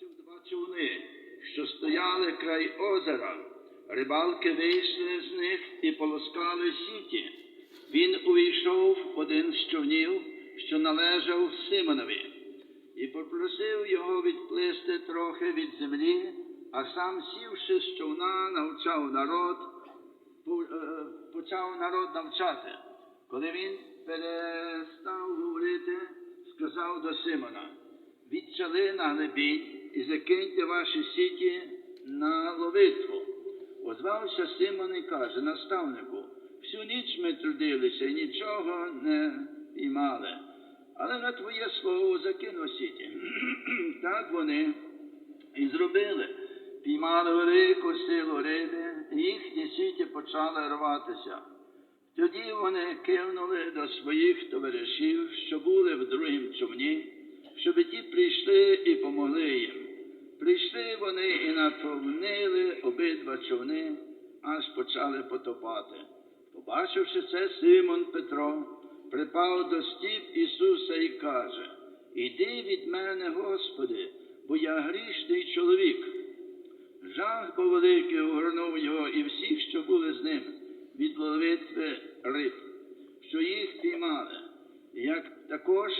побачив два човни, що стояли край озера. Рибалки вийшли з них і полоскали сіті. Він увійшов в один з човнів, що належав Симонові, і попросив його відплисти трохи від землі, а сам сівши з човна, навчав народ, е, почав народ навчати. Коли він перестав говорити, сказав до Симона, відчали на глибінь і закиньте ваші сіті на ловитву. Озвався Симон і каже, наставнику, всю ніч ми трудилися і нічого не піймали. Але на твоє слово закину сіті. так вони і зробили. Піймали велику силу риби, і їхні сіті почали рватися. Тоді вони кинули до своїх товаришів, що були в другім човні, щоб ті прийшли і помогли їм. Прийшли вони і наповнили обидва човни, аж почали потопати. Побачивши це, Симон Петро припав до стіп Ісуса і каже: Іди від мене, Господи, бо я грішний чоловік. Жах бо великий огорнув його і всіх, що були з ним, від ловитви риб, що їх піймали, як також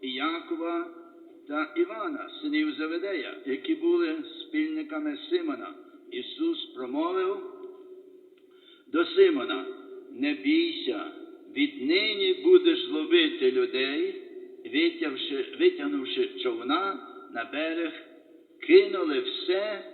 і Якова та Івана, синів Заведея, які були спільниками Симона. Ісус промовив до Симона, не бійся, віднині будеш ловити людей, витягнувши човна на берег, кинули все